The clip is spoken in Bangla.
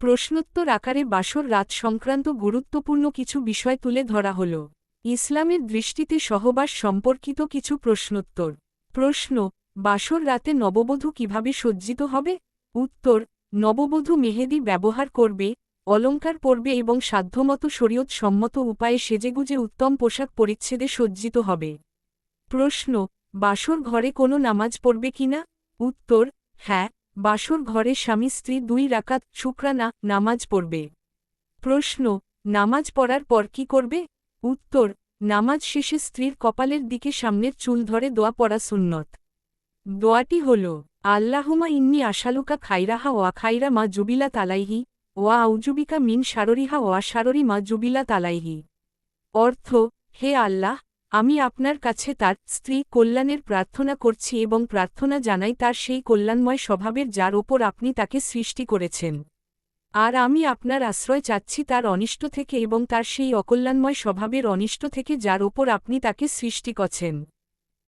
প্রশ্নোত্তর আকারে বাসর রাত সংক্রান্ত গুরুত্বপূর্ণ কিছু বিষয় তুলে ধরা হল। ইসলামের দৃষ্টিতে সহবাস সম্পর্কিত কিছু প্রশ্নোত্তর। প্রশ্ন, বাসর রাতে নববধূ কীভাবে সজ্জিত হবে? উত্তর, নববধূ মেহেদি ব্যবহার করবে অলঙ্কার পরবে এবং সাধ্যমতো শরীয়ত সম্মত উপায়ে সেজেগুজে উত্তম পোশাক পরিচ্ছেদে সজ্জিত হবে। প্রশ্ন, বাসর ঘরে কোনো নামাজ পড়বে কিনা? উত্তর হ্যাঁ। বাসর ঘরে স্বামী স্ত্রী দুই রাকাত শুক্রানা, নামাজ পড়বে। প্রশ্ন, নামাজ পড়ার পর কি করবে? উত্তর, নামাজ শেষে স্ত্রীর কপালের দিকে সামনের চুল ধরে দোয়া পড়া সুন্নত। দোয়াটি হল আল্লাহুমা ইন্নি আশালুকা খাইরাহা ওয়া খাইরা মা জুবিলা তালাইহি ওয়া আউজুবিকা মিন সাররিহা ওয়া সাররি মা জুবিলা তালাইহি অর্থ, হে আল্লাহ আমি আপনার কাছে তার স্ত্রী কল্যাণের প্রার্থনা করছি এবং প্রার্থনা জানাই তার সেই কল্যাণময় স্বভাবের যার ওপর আপনি তাকে সৃষ্টি করেছেন। আর আমি আপনার আশ্রয় চাচ্ছি তার অনিষ্ট থেকে এবং তার সেই অকল্যাণময় স্বভাবের অনিষ্ট থেকে যার ওপর আপনি তাকে সৃষ্টি করছেন।